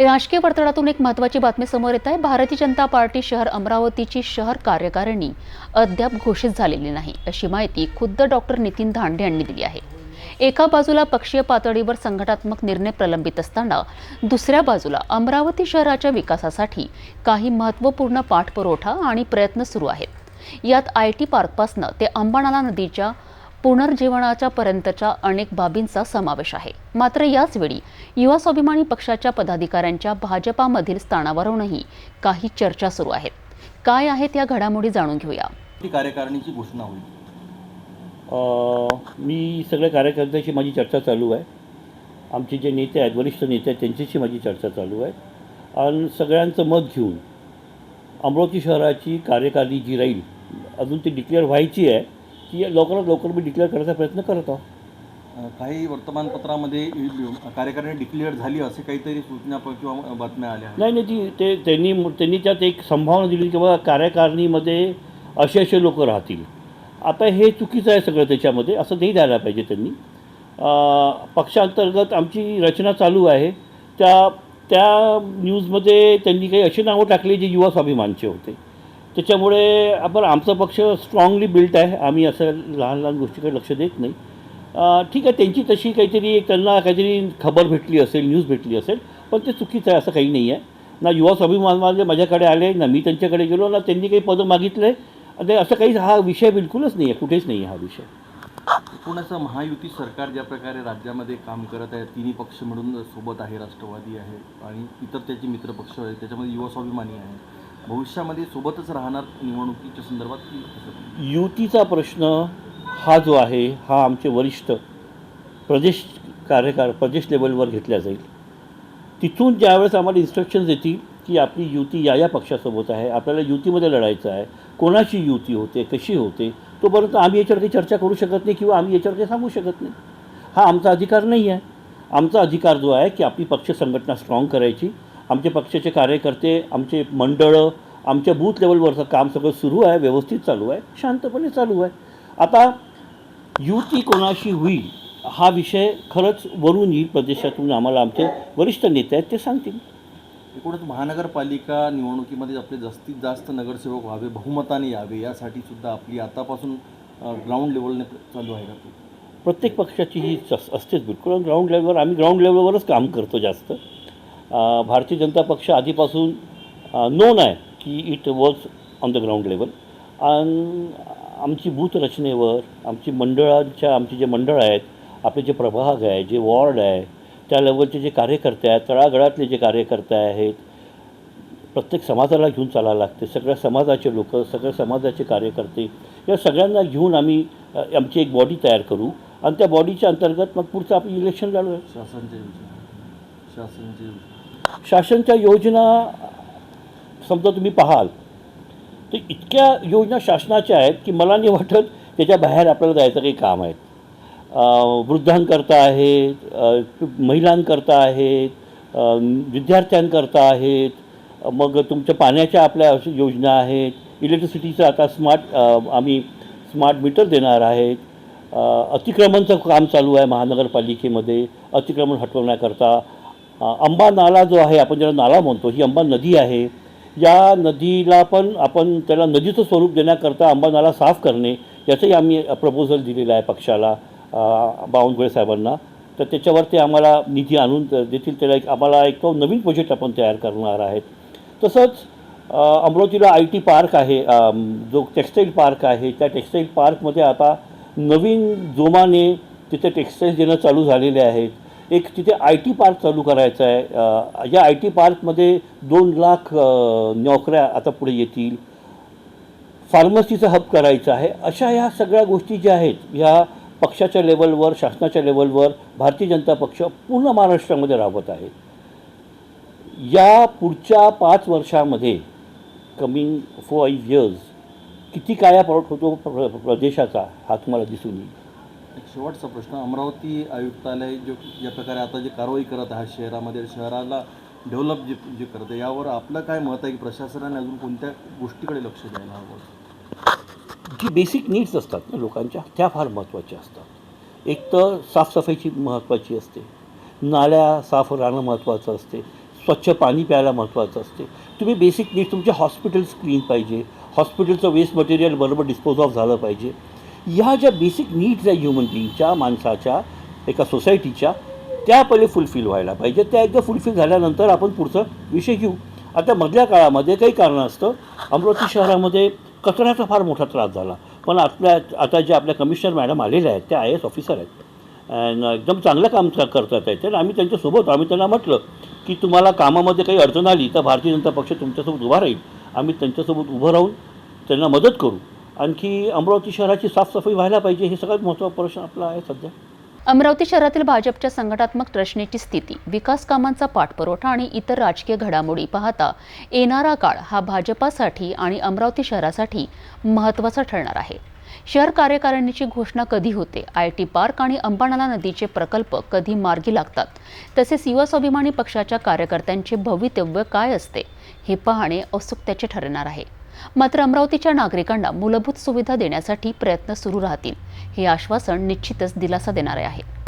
राजकीय वर्तुळातून एक महत्त्वाची बातमी समोर येत आहे. भारतीय जनता पार्टी शहर अमरावतीची शहर कार्यकारिणी अद्याप घोषित झालेली नाही अशी माहिती खुद्द डॉक्टर नितीन धांडे यांनी दिली आहे. एका बाजूला पक्षीय पातळीवर संघटनात्मक निर्णय प्रलंबित असताना दुसऱ्या बाजूला अमरावती शहराच्या विकासासाठी काही महत्त्वपूर्ण पाठपुरवठा आणि प्रयत्न सुरू आहेत. यात आय टी पार्कपासनं ते अंबानाला नदीच्या पुनर्जीवनाच्या पर्यंतच्या अनेक बाबींचा समावेश आहे. मात्र याचवेळी युवा स्वाभिमानी पक्षाच्या पदाधिकाऱ्यांच्या भाजपामधील स्थानावरूनही काही चर्चा सुरू आहेत. काय आहेत या घडामोडी जाणून घेऊया. कार्यकारिणीची घोषणा होईल. मी सगळ्या कार्यकर्त्यांशी माझी चर्चा चालू आहे. आमचे जे नेते आहेत वरिष्ठ नेते आहेत त्यांच्याशी माझी चर्चा चालू आहे. आणि सगळ्यांचं मत घेऊन अमरावती शहराची कार्यकारिणी जी राहील अजून ती डिक्लेअर व्हायची आहे. ती लवकरात लवकर मी डिक्लेअर करायचा प्रयत्न करत आहोत अ, काही वर्तमानपत्रामध्ये कार्यकारिणी डिक्लेअर झाली असे काहीतरी सूचना किंवा बातम्या आल्या. नाही नाही ती ते त्यांनी त्यांनी त्यात एक संभावना दिली की बाबा कार्यकारिणीमध्ये असे असे लोक राहतील. आता हे चुकीचं आहे सगळं त्याच्यामध्ये असं नाही द्यायला पाहिजे त्यांनी. पक्षांतर्गत आमची रचना चालू आहे. त्या त्या न्यूजमध्ये त्यांनी काही अशी नावं टाकली जे युवा स्वाभिमानचे होते. त्याच्यामुळे आपण आमचा पक्ष स्ट्रॉंगली बिल्ट आहे. आम्ही असं लहान लहान गोष्टीकडे लक्ष देत नाही. ठीक आहे त्यांची तशी काहीतरी त्यांना काहीतरी खबर भेटली असेल न्यूज भेटली असेल पण ते चुकीचं आहे असं काही नाही आहे. ना युवा स्वाभिमान माझ्याकडे आले ना मी त्यांच्याकडे गेलो ना त्यांनी काही पदं मागितले. आणि असं काही हा विषय बिलकुलच नाही आहे कुठेच नाही आहे हा विषय. एकूणच महायुती सरकार ज्या प्रकारे राज्यामध्ये काम करत आहे तिन्ही पक्ष म्हणून सोबत आहे राष्ट्रवादी आहे आणि इतर त्याचे मित्रपक्ष आहेत त्याच्यामध्ये युवा स्वाभिमानी आहे. भविष्यामध्ये सोबतच राहणार निवडणुकीच्या संदर्भात युतीचा प्रश्न हा जो आहे हा आमचे वरिष्ठ प्रदेश कार्यकार प्रदेश लेवलवर घेतला जाईल. तिथून ज्यावेळेस आम्हाला इन्स्ट्रक्शन्स येतील की आपली युती या या पक्षासोबत आहे आपल्याला युतीमध्ये लढायचं आहे कोणाची युती होते कशी होते तोपर्यंत आम्ही याच्यावर काही चर्चा करू शकत नाही किंवा आम्ही याच्यावर काही सांगू शकत नाही. हा आमचा अधिकार नाही आहे. आमचा अधिकार जो आहे की आपली पक्ष संघटना स्ट्रॉंग करायची आमचे पक्षाचे कार्यकर्ते आमचे मंडळं आमच्या बूथ लेवलवरचं काम सगळं सुरू आहे व्यवस्थित चालू आहे शांतपणे चालू आहे. आता युती कोणाशी होईल हा विषय खरंच वरून येईल प्रदेशातून आम्हाला आमचे वरिष्ठ नेते आहेत ते सांगतील. एकूणच महानगरपालिका निवडणुकीमध्ये आपले जास्तीत जास्त नगरसेवक व्हावे बहुमताने यावे यासाठी सुद्धा आपली आतापासून ग्राउंड लेवलने चालू आहे का? प्रत्येक पक्षाची ही अस- असतेच बिलकुल. ग्राउंड लेवलवर आम्ही ग्राउंड लेवलवरच काम करतो जास्त. भारतीय जनता पक्ष आधीपासून नोन आहे की it works on the ground level आणि आमची बूथ रचनेवर आमची मंडळांच्या आमचे जे मंडळ आहेत आपले जे प्रभाग आहे जे वॉर्ड आहे त्या लेवलचे जे कार्यकर्ते आहेत तळागळातले जे कार्यकर्ते आहेत प्रत्येक समाजाला घेऊन चालायला लागते. सगळ्या समाजाचे लोक सगळ्या समाजाचे कार्यकर्ते या सगळ्यांना घेऊन आम्ही आमची एक बॉडी तयार करू. आणि त्या बॉडीच्या अंतर्गत मग पुढचं आपण इलेक्शन लढू शासन योजना शासनच्या शासनच्या योजना समजा तुम्ही पाहाल तर इतक्या योजना शासनाच्या आहेत की मला नाही वाटत त्याच्या बाहेर आपल्याला जायचं काही काम आहेत वृद्धांकरता आहेत महिलांकरता आहेत विद्यार्थ्यांकरता आहेत मग तुमच्या पाण्याच्या आपल्या योजना आहेत इलेक्ट्रिसिटीचं आता स्मार्ट आम्ही स्मार्ट मीटर देणार आहेत अतिक्रमणचं काम चालू आहे महानगरपालिकेमध्ये अतिक्रमण हटवण्याकरता अंबा नाला जो आहे आपण ज्याला नाला म्हणतो ही अंबा नदी आहे. या नदीला पण आपण त्याला नदीचं स्वरूप देण्याकरता अंबा नाला साफ करणे याचंही आम्ही प्रपोजल दिलेलं आहे पक्षाला बावनकुळे साहेबांना. तर त्याच्यावर ते आम्हाला निधी आणून देतील त्याला एक आम्हाला एक तो नवीन प्रोजेक्ट आपण तयार करणार आहेत. तसंच अमरावतीला आय टी पार्क आहे जो टेक्स्टाईल पार्क आहे त्या टेक्स्टाईल पार्कमध्ये आता नवीन जोमाने तिथे टेक्स्टाईल देणं चालू झालेले आहेत. एक तिथे आय टी पार्क चालू करायचा आहे. या आय टी पार्कमध्ये दोन लाख नोकऱ्या आता पुढे येतील. फार्मसीचा हब करायचा आहे. अशा ह्या सगळ्या गोष्टी ज्या आहेत ह्या पक्षाच्या लेवलवर शासनाच्या लेवलवर भारतीय जनता पक्ष पूर्ण महाराष्ट्रामध्ये राबवत आहे. या पुढच्या पाच वर्षामध्ये कमिंग फाईव्ह इयर्स किती कायापलट होतो प्र प्रदेशाचा हा तुम्हाला दिसून येईल. एक शेवटचा प्रश्न. अमरावती आयुक्तालय जो ज्या प्रकारे आता जे कारवाई करत आहे शहरामध्ये शहराला डेव्हलप जे जे करत आहे यावर आपलं काय मत आहे की प्रशासनाने अजून कोणत्या गोष्टीकडे लक्ष द्यायला हवं? जी बेसिक नीड्स असतात ना लोकांच्या त्या फार महत्त्वाच्या असतात. एक तर साफसफाईची महत्त्वाची असते. नाल्या साफ राहणं महत्त्वाचं असते. स्वच्छ पाणी प्यायला महत्त्वाचं असते. तुम्ही बेसिक नीड्स तुमचे हॉस्पिटल्स क्लीन पाहिजे. हॉस्पिटलचं वेस्ट मटेरियल बरोबर डिस्पोज ऑफ झालं पाहिजे. ह्या ज्या बेसिक नीड्स आहे ह्युमन बिईंगच्या माणसाच्या एका सोसायटीच्या त्या पहिले फुलफिल व्हायला पाहिजे. त्या एकदा फुलफिल झाल्यानंतर आपण पुढचा विषय घेऊ. आता मधल्या काळामध्ये काही कारणास्तव असतं. अमरावती शहरामध्ये कचऱ्याचा फार मोठा त्रास झाला. पण आपल्या आता जे आपल्या कमिशनर मॅडम आलेल्या आहेत त्या आय एस ऑफिसर आहेत. एकदम चांगलं काम करतात आहेत. आणि आम्ही त्यांच्यासोबत आम्ही त्यांना म्हटलं की तुम्हाला कामामध्ये काही अडचण आली तर भारतीय जनता पक्ष तुमच्यासोबत उभा राहील. आम्ही त्यांच्यासोबत उभं राहून त्यांना मदत करू. आणखी अमरावती शहराची साफसफाई व्हायला पाहिजे हे सगळ्यात महत्त्वाचा प्रश्न आपला आहे सध्या. अमरावती शहरातील भाजपच्या संघटनात्मक रचनेची स्थिती विकास कामांचा पाठपुरवठा आणि इतर राजकीय घडामोडी पाहता येणारा काळ हा भाजपासाठी आणि अमरावती शहरासाठी महत्त्वाचा ठरणार आहे. शहर कार्यकारिणीची घोषणा कधी होते आय टी पार्क आणि अंबाणाला नदीचे प्रकल्प कधी मार्गी लागतात तसेच युवा स्वाभिमानी पक्षाच्या कार्यकर्त्यांचे भवितव्य काय असते हे पाहणे औत्सुक्याचे ठरणार आहे. मात्र अमरावतीच्या नागरिकांना मूलभूत सुविधा देण्यासाठी प्रयत्न सुरू राहतील हे आश्वासन निश्चितच दिलासा देणारे आहे.